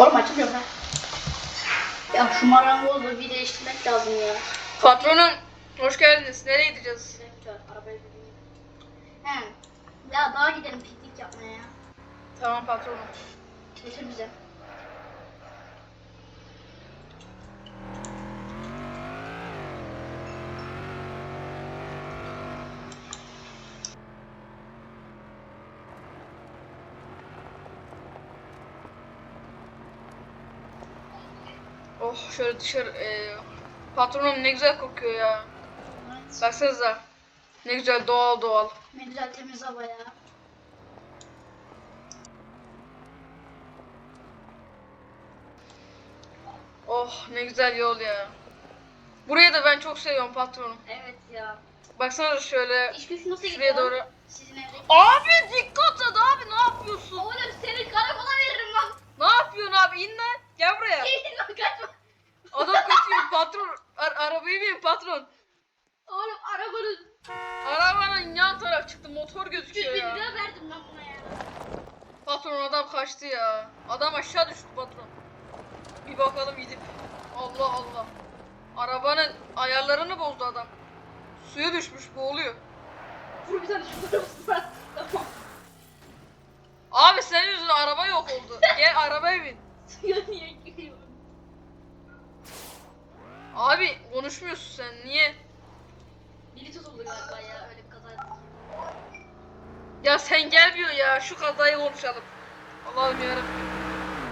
Oğlum açılmıyor ha. Ya şu marangozla bir değiştirmek lazım ya. Patronum hoş geldiniz. Nereye gideceğiz? Sektör, arabaya bineyim. He. Ya daha gidelim piknik yapmaya ya. Tamam patronum. Götür bize. Oh şöyle dışarı. E, patronum ne güzel kokuyor ya. Evet. Baksanıza. Ne güzel doğal doğal. Ne güzel temiz hava ya. Oh ne güzel yol ya. Burayı da ben çok seviyorum patronum. Evet ya. Baksanıza şöyle İş güç nasıl şuraya gidiyor? doğru. Sizin. Abi dikkat et abi ne yapıyorsun? Oğlum seni karakola veririm lan. Ne yapıyorsun abi in lan. Gel buraya. Eğitim lan. Adam kaçıyor patron. Ar- arabayı bin patron. Oğlum arabanın Arabanın yan taraf çıktı motor 100 gözüküyor ya. lira verdim lan buna ya. Patron adam kaçtı ya. Adam aşağı düştü patron. Bir bakalım gidip. Allah Allah. Arabanın ayarlarını bozdu adam. Suya düşmüş boğuluyor. Vur bir tane ben? Tamam. Abi senin yüzünden araba yok oldu. Gel arabaya bin. Suya niye Abi konuşmuyorsun sen niye? Biri tutuldu galiba ya öyle bir kaza. Ya sen gelmiyor ya şu kazayı konuşalım. Allah'ım yarabbim.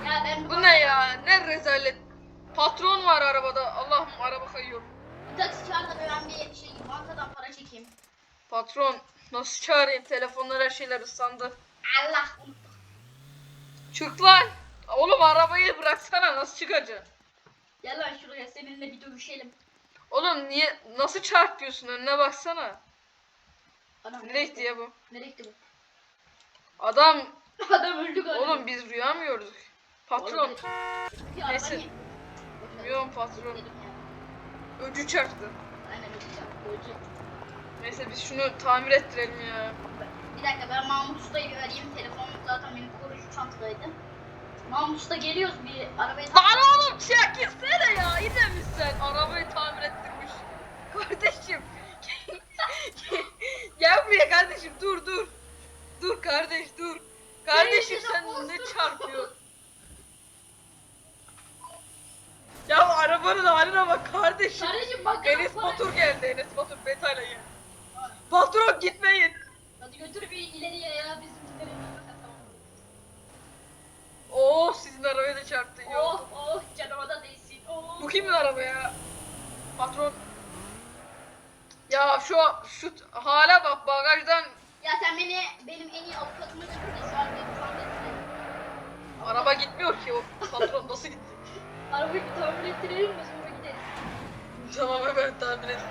Ya ben Bu ne ya? Ne rezalet. Patron var arabada. Allah'ım araba kayıyor. Bir taksi çağır da ben bir şey bankadan para çekeyim. Patron nasıl çağırayım? Telefonlar her şeyler ıslandı. Allah. Çık lan. Oğlum arabayı bıraksana nasıl çıkacaksın? Gel lan şuraya seninle bir dövüşelim. Oğlum niye nasıl çarpıyorsun önüne baksana. Adam Nereye gitti ya bu? Nereye gitti bu? Adam Adam öldü galiba. oğlum biz rüya mı gördük? Patron. Olabilir. Neyse. niye- Bilmiyorum patron. Dedim ya. Öcü çarptı. Aynen öyle çarptı, öldü. Neyse biz şunu tamir ettirelim ya. Bir dakika ben Mahmut Usta'yı bir arayayım. Telefonum zaten benim koruyucu çantadaydı. Mahmut Usta geliyoruz bir arabaya Lan oğlum çekilsene ya. İyi demişsin. Arabayı tamir ettirmiş. Kardeşim. Gel buraya kardeşim dur dur. Dur kardeş dur. Kardeşim sen ne çarpıyor? Ya arabanın haline bak kardeşim. Kardeşim bak. Enes Batur geldi. Enes Batur betayla gel. Patron gitmeyin. Hadi götür bir ileriye ya bizim ileriye. Tamam. Oo sizin arabaya da çarptı. Yok. Oh oh canıma da değsin. Oh. Bu kimin araba ya? Patron. Ya şu şu hala bak bagajdan Ya sen beni benim en iyi avukatıma çıkar da şu an benim şu an benim- araba gitmiyor ki o patron nasıl gitti? Arabayı bir tamir ettirelim mi sonra gideriz. Tamam hemen tahmin ettim.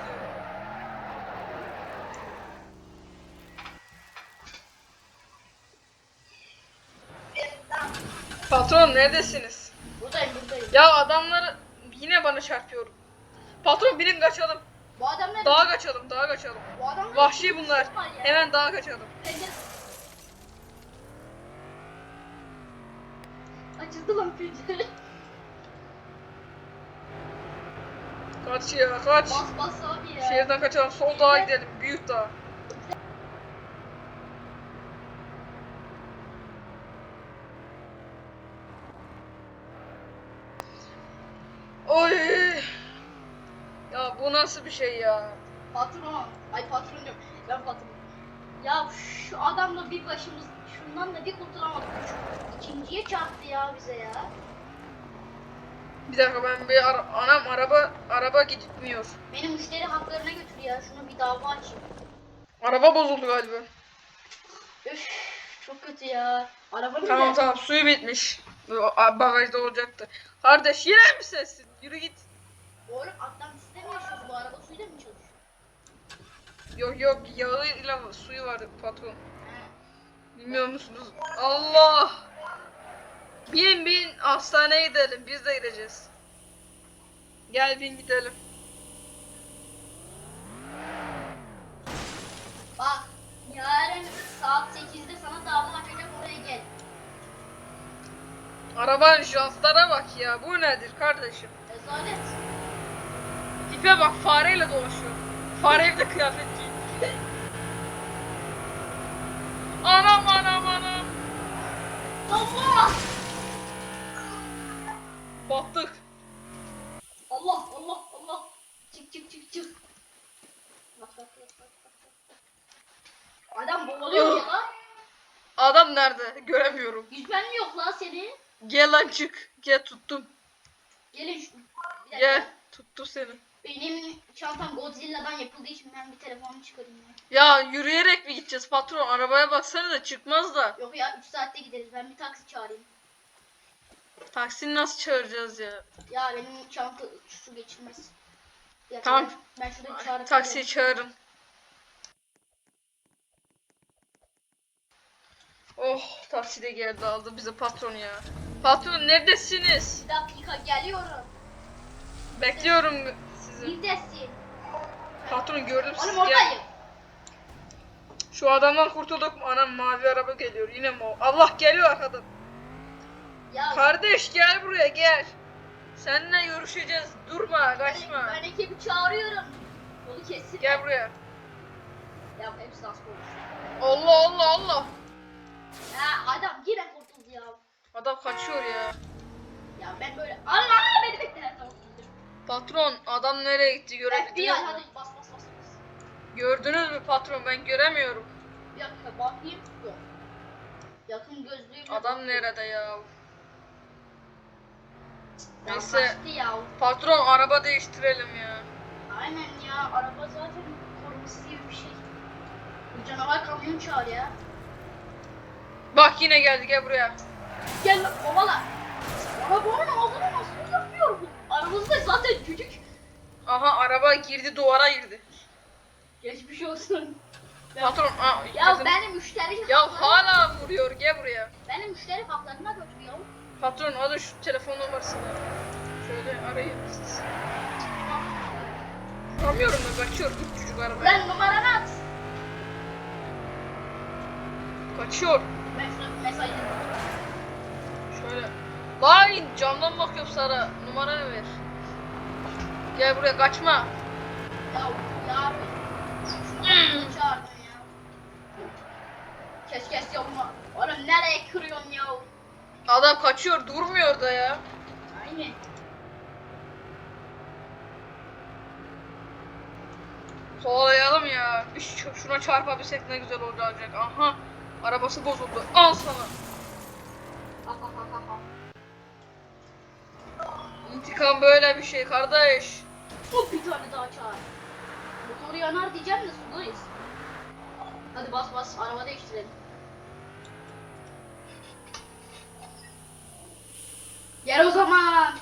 Patron neredesiniz? Buradayım buradayım. Ya adamları yine bana çarpıyor. Patron binin kaçalım. Bu adamlar Dağa kaçalım, dağa kaçalım. bu adamlar Vahşi bunlar. Hemen dağa kaçalım. Açıldı lan pencere. Kaç ya kaç. Bas bas abi ya. Şehirden kaçalım. Sol dağa gidelim. Büyük dağ. Oy. Ya bu nasıl bir şey ya? Patron. Ay patron diyorum. Ben patron. Ya şu adamla bir başımız şundan da bir kurtulamadık. Şu ikinciye çarptı ya bize ya. Bir dakika ben bir ara- anam araba araba gitmiyor. Benim müşteri haklarına götür ya. Şunu bir dava açayım. Araba bozuldu galiba. Üf çok kötü ya. Arabanın Tamam da- tamam suyu bitmiş. Bagajda olacaktı. Kardeş yine mi sessin? Yürü git. Oğlum atlam istemiyorsunuz bu araba suyla mı çalışıyor? Yok yok yağıyla suyu var patron. Bilmiyor musunuz? Allah! Bin bin hastaneye gidelim. Biz de gideceğiz. Gel bin gidelim. Bak yarın saat 8'de sana dava açacak oraya gel. Arabanın jantlara bak ya. Bu nedir kardeşim? Rezalet. Tipe bak fareyle dolaşıyor. Fare evde kıyafet giy. Anam anam anam. Allah! Battık. Allah Allah Allah. Çık çık çık çık. Bak bak bak bak bak. bak. Adam boğuluyor ya lan. Adam nerede? Göremiyorum. Yüzmen mi yok lan senin? Gel lan çık. Gel tuttum. Gelin şu. Bir dakika. Gel. Tuttum seni. Benim çantam Godzilla'dan yapıldığı için ben bir telefonumu çıkarayım ya. Ya yürüyerek mi gideceğiz patron? Arabaya baksana da çıkmaz da. Yok ya 3 saatte gideriz. Ben bir taksi çağırayım. Taksini nasıl çağıracağız ya? Ya benim çanta şu geçilmez. Dakika, Tamam. Ben, ben şurada çağırıp Taksiyi çağırın. Oh taksi de geldi aldı bize patron ya. Patron neredesiniz? Bir dakika geliyorum. Bekliyorum sizi. Neredesin? Patron gördüm Oğlum sizi. Gel. oradayım. Şu adamdan kurtulduk mu? Anam mavi araba geliyor yine mi o? Allah geliyor arkadan. Ya Kardeş gel buraya gel. Seninle görüşeceğiz. Durma kaçma. Ben, ben ekibi çağırıyorum. Yolu kessin. Gel buraya. Ya hepsi dans konuşuyor. Allah Allah Allah. Ya adam yine kurtuldu ya. Adam kaçıyor ya. Ya ben böyle Allah beni bekle. Tamam. dur. Patron adam nereye gitti FBI görebildiniz mi? hadi bas bas bas bas. Gördünüz mü patron ben göremiyorum. Bir dakika bakayım. Yok. Yakın gözlüğüm. Adam nerede ya? Neyse ya. patron araba değiştirelim ya. Aynen ya araba zaten koruması gibi bir şey. Bu canavar kamyon çağır ya. Bak yine geldi gel buraya. Gel lan kovala. Arabanın ağzını nasıl yapıyor bu? Aramızda zaten çocuk. Aha araba girdi duvara girdi. Geçmiş olsun. Patron aa, Ya bizim- benim müşteri ya haklarım- hala vuruyor gel buraya. Benim müşteri haklarına götürüyor. Patron hadi şu telefon numarasını. Şöyle arayın. Vuramıyorum da kaçıyor bu çocuk arabaya. Lan numaranı at. Kaçıyor. Ben şuna mesaj Şöyle. Lan camdan bakıyorum sana. Numaranı ver. Gel buraya kaçma. Ya ya. Kes kes yapma. Oğlum nereye kırıyorsun ya? Adam kaçıyor durmuyor da ya. Aynen. Kovalayalım ya. Bir şuna çarpabilsek ne güzel olacak. Aha. Arabası bozuldu. Al sana. İntikam böyle bir şey kardeş. Hop bir tane daha çağır. Motoru yanar diyeceğim de sudayız. Hadi bas bas araba değiştirelim. Gel o zaman.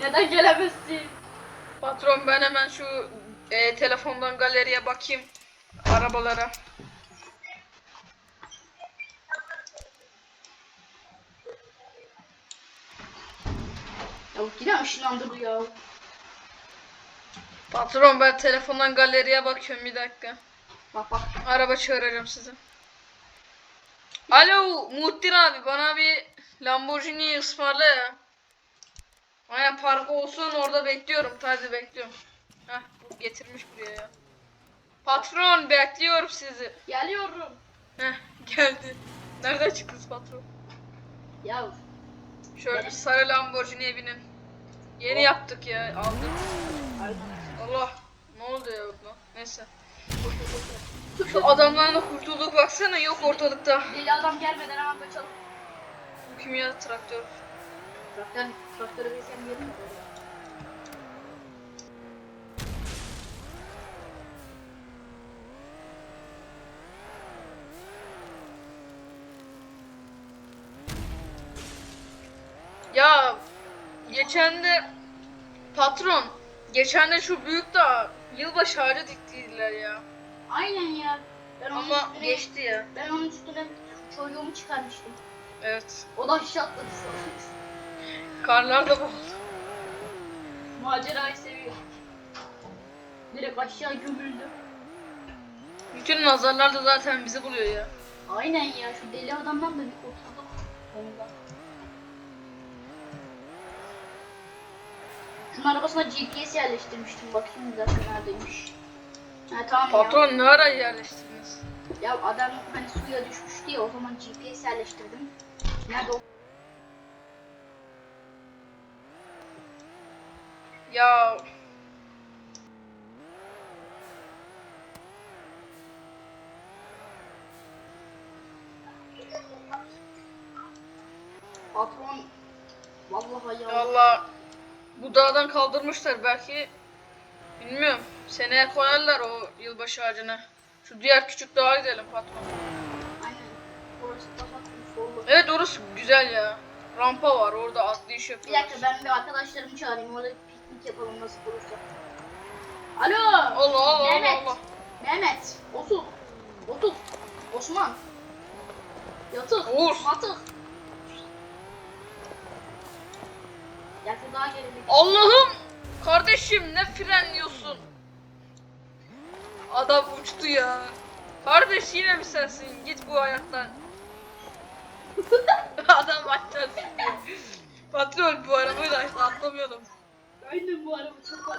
Neden gelemezsin? Patron ben hemen şu e, telefondan galeriye bakayım. Arabalara. Ya yine ışınlandırdı ya. Patron ben telefondan galeriye bakıyorum bir dakika. Bak bak. Araba çağıracağım size. Alo Muhittin abi bana bir Lamborghini ısmarla ya. Aynen park olsun orada bekliyorum. Hadi bekliyorum. Heh bu getirmiş buraya ya. Patron bekliyorum sizi. Geliyorum. Heh geldi. Nereden çıktınız patron? Ya Şöyle sarı Lamborghini'ye binin. Yeni yaptık ya aldık. Allah ne oldu ya buna? Neyse. Şu adamlarla kurtulduk baksana yok ortalıkta. deli adam gelmeden hemen kaçalım. Bu kim ya traktör? Traktör, traktörü bilsem yerim. Ya geçen de patron geçen de şu büyük dağ yılbaşı ağacı diktiydiler ya. Aynen ya. Ben onun Ama üstüne, geçti ya. Ben onun üstüne çocuğumu çıkarmıştım. Evet. O da aşağı atladı sonra. Karlar da boğuldu. Macerayı seviyor. Direkt aşağı gömüldü. Bütün nazarlar da zaten bizi buluyor ya. Aynen ya şu deli adamdan da bir kurtulduk. Ondan. Şunun arabasına GPS yerleştirmiştim. Bakayım bir dakika neredeymiş. Ha tamam ya. Patron ne ara yerleştirdiniz? Ya adam hani suya düşmüştü ya o zaman GPS yerleştirdim. Nerede o? Ya Patron. Vallahi ya. valla bu dağdan kaldırmışlar belki bilmiyorum. Seneye koyarlar o yılbaşı ağacına. Şu diğer küçük dağa gidelim patron. Aynen. Orası daha. Evet orası güzel ya. Rampa var orada atlayış Bir yapıyoruz. dakika ben bir arkadaşlarımı çağırayım. Orada bir piknik yapalım nasıl olursa. Alo. Allah Allah Mehmet. Allah. Mehmet. Otur. Otur. Osman. Yatır. Oğuz. Matır. Allah'ım! Kardeşim ne frenliyorsun? Adam uçtu ya. Kardeş yine mi sensin? Git bu hayattan. Adam açtan Patron bu arabayı da işte atlamıyordum. Aynen bu araba çok var.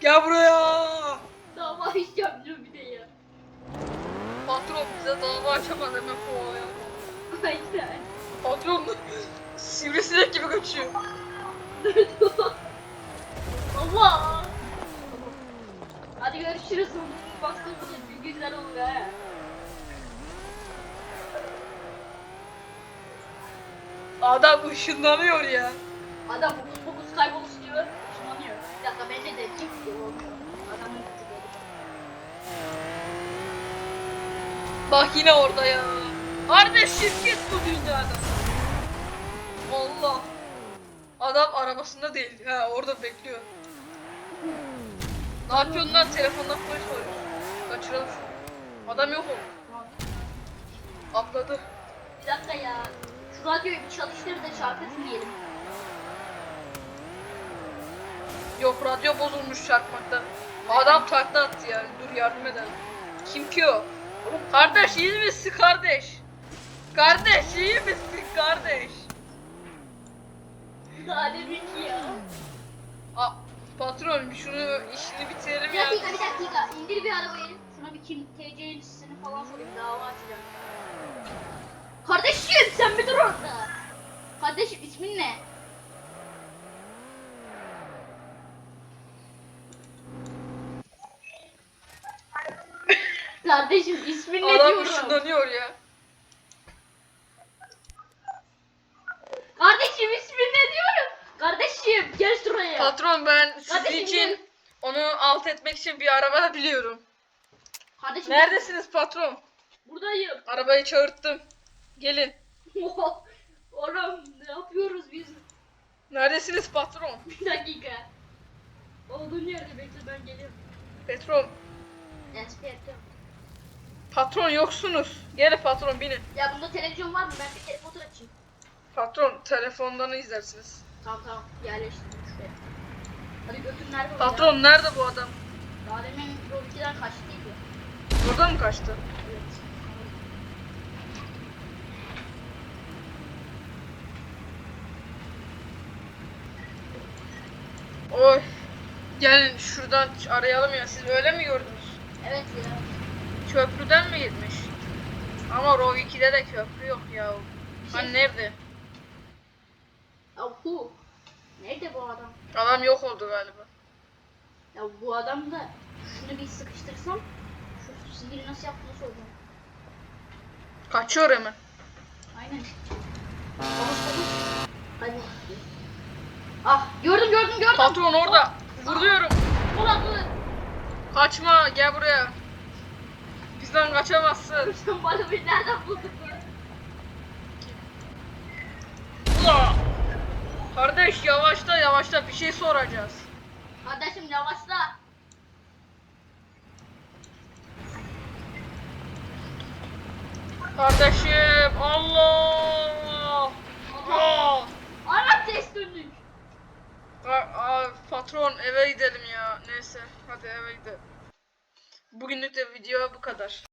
Gel buraya. Dava hiç yapmıyor bir de ya. Patron bize dava açamaz hemen kovalıyor. Aynen. Patron sivrisinek gibi kaçıyor. Allah. Hadi görüşürüz. Baktığımız bir güzel olur ha. Adam ışınlanıyor ya. Adam fokus fokus kayboluş diyor. Işınlanıyor. Bir dakika bence de kim diyor olmuyor. Adamın böyle. Bak yine orada ya. Kardeşim git bu dünyadan. Allah. Adam arabasında değil. Ha orada bekliyor. Ne yapıyorsun lan? Telefondan polis arıyor. Kaçıralım şunu. Adam yok o. Tamam. Atladı. Bir dakika ya. Şu radyoyu bir çalıştır da şarkı dinleyelim. Yok radyo bozulmuş çarpmaktan. Adam takla attı ya. Dur yardım edelim. Kim ki o? Kardeş iyi misin kardeş? Kardeş iyi misin kardeş? Demin ki ya. Aa, patron bir şunu işini bitirelim Bir ya. dakika bir dakika. İndir bir arabayı. Şuna bir kim TC'sini falan sorayım. Dava açacağım. Kardeşim sen bir dur orada. Kardeşim ismin ne? Kardeşim ismin ne Adam diyorum? ışınlanıyor ya. Kardeşim ismin ne diyorum? Kardeşim gel şuraya. Patron ben sizin Kardeşim için gel. onu alt etmek için bir araba biliyorum. Kardeşim Neredesiniz patron? Buradayım. Arabayı çağırttım. Gelin. Oğlum ne yapıyoruz biz? Neredesiniz patron? Bir dakika. Olduğun yerde bekle ben geliyorum. Patron. Inspektör. Patron yoksunuz. Gelin patron binin. Ya bunda televizyon var mı? Ben bir telefon açayım. Patron telefondan izlersiniz. Tamam tamam yerleştirdim şuraya. Hadi götür nerede? Patron nerede bu adam? Daha demin Yol 2'den kaçtı değil mi? Burada mı kaçtı? Evet. Oy. Gelin şuradan arayalım ya. Siz öyle mi gördünüz? Evet ya. Köprüden mi gitmiş? Ama Rov 2'de de köprü yok ya. Hani nerede? Ya bu. Nerede bu adam? Adam yok oldu galiba. Ya bu adam da şunu bir sıkıştırsam şu sihiri nasıl yaptığını soracağım. Kaçıyor hemen. Aynen. Konuş konuş. Hadi. Ah gördüm gördüm gördüm. Patron orada. Vuruyorum. Ulan ulan. Kaçma gel buraya. Bizden kaçamazsın. Bana bir nereden buldun Kardeş yavaşla yavaşla bir şey soracağız. Kardeşim yavaşla. Kardeşim Allah. Allah. Ana test döndük. Patron eve gidelim ya. Neyse hadi eve gidelim. Bugünlük de video bu kadar.